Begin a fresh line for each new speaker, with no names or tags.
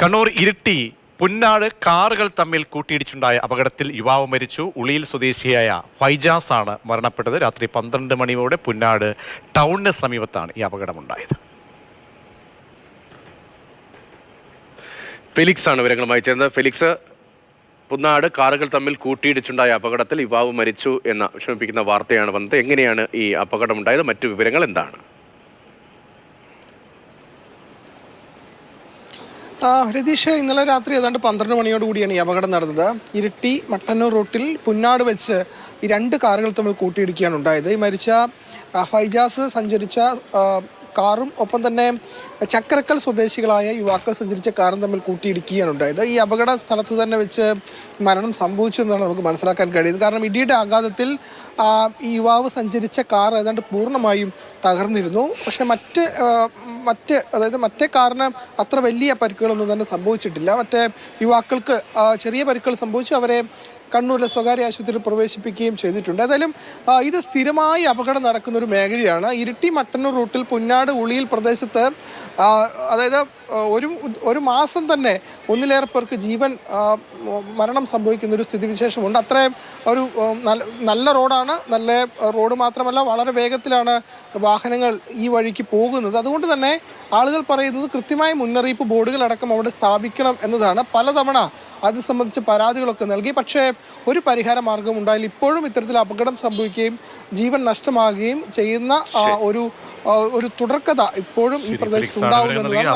കണ്ണൂർ ഇരിട്ടി പുന്നാട് കാറുകൾ തമ്മിൽ കൂട്ടിയിടിച്ചുണ്ടായ അപകടത്തിൽ യുവാവ് മരിച്ചു. ഉളിയിൽ സ്വദേശിയായ ഫൈജാസ് ആണ് മരണപ്പെട്ടത്. രാത്രി പന്ത്രണ്ട് മണിയോടെ പുന്നാട് ടൗണിന് സമീപത്താണ് ഈ അപകടമുണ്ടായത്.
ഫെലിക്സ് ആണ് വിവരങ്ങളുമായി ചേർന്നത്. ഫെലിക്സ് പുന്നാട് കാറുകൾ തമ്മിൽ കൂട്ടിയിടിച്ചുണ്ടായ അപകടത്തിൽ യുവാവ് മരിച്ചു എന്ന വിഷമിപ്പിക്കുന്ന വാർത്തയാണ് വന്നത്. എങ്ങനെയാണ് ഈ അപകടമുണ്ടായത്? മറ്റു വിവരങ്ങൾ എന്താണ്?
രതീഷ് ഇന്നലെ രാത്രി ഏതാണ്ട് പന്ത്രണ്ട് മണിയോട് കൂടിയാണ് ഈ അപകടം നടന്നത്. ഇരിട്ടി മട്ടന്നൂർ റൂട്ടിൽ പുന്നാട് വെച്ച് ഈ രണ്ട് കാറുകൾ തമ്മിൽ കൂട്ടിയിടിക്കുകയാണ് ഉണ്ടായത്. ഈ മരിച്ച ഫൈജാസ് സഞ്ചരിച്ച കാറും ഒപ്പം തന്നെ ചക്രക്കൽ സ്വദേശികളായ യുവാക്കൾ സഞ്ചരിച്ച കാറും തമ്മിൽ കൂട്ടിയിടിക്കുകയാണ് ഉണ്ടായത്. ഈ അപകട സ്ഥലത്ത് തന്നെ വെച്ച് മരണം സംഭവിച്ചു എന്നാണ് നമുക്ക് മനസ്സിലാക്കാൻ കഴിയുന്നത്. കാരണം ഇടിയുടെ ആഘാതത്തിൽ ഈ യുവാവ് സഞ്ചരിച്ച കാർ ഏതാണ്ട് പൂർണമായും തകർന്നിരുന്നു. പക്ഷെ മറ്റ് മറ്റ് അതായത് മറ്റേ കാറിന് അത്ര വലിയ പരിക്കുകളൊന്നും തന്നെ സംഭവിച്ചിട്ടില്ല. മറ്റേ യുവാക്കൾക്ക് ചെറിയ പരിക്കുകൾ സംഭവിച്ചു. അവരെ കണ്ണൂരിലെ സ്വകാര്യ ആശുപത്രിയിൽ പ്രവേശിപ്പിക്കുകയും ചെയ്തിട്ടുണ്ട്. ഏതായാലും ഇത് സ്ഥിരമായി അപകടം നടക്കുന്ന ഒരു മേഖലയാണ്. ഇരിട്ടി മട്ടന്നൂർ റൂട്ടിൽ പുന്നാട് ഉളിയിൽ പ്രദേശത്ത് അതായത് ഒരു ഒരു മാസം തന്നെ ഒന്നിലേറെ പേർക്ക് ജീവൻ മരണം സംഭവിക്കുന്ന ഒരു സ്ഥിതിവിശേഷമുണ്ട്. അത്രയും ഒരു നല്ല റോഡാണ്. നല്ല റോഡ് മാത്രമല്ല വളരെ വേഗത്തിലാണ് വാഹനങ്ങൾ ഈ വഴിക്ക് പോകുന്നത്. അതുകൊണ്ട് തന്നെ ആളുകൾ പറയുന്നത് കൃത്യമായ മുന്നറിയിപ്പ് ബോർഡുകളടക്കം അവിടെ സ്ഥാപിക്കണം എന്നതാണ്. പലതവണ അത് സംബന്ധിച്ച് പരാതികളൊക്കെ നൽകി. പക്ഷേ ഒരു പരിഹാര മാർഗം ഉണ്ടായാലും ഇപ്പോഴും ഇത്തരത്തിൽ അപകടം സംഭവിക്കുകയും ജീവൻ നഷ്ടമാകുകയും ചെയ്യുന്ന ഒരു ഒരു തുടർക്കഥ ഇപ്പോഴും ഈ പ്രദേശത്ത്
ഫെലിക്സ്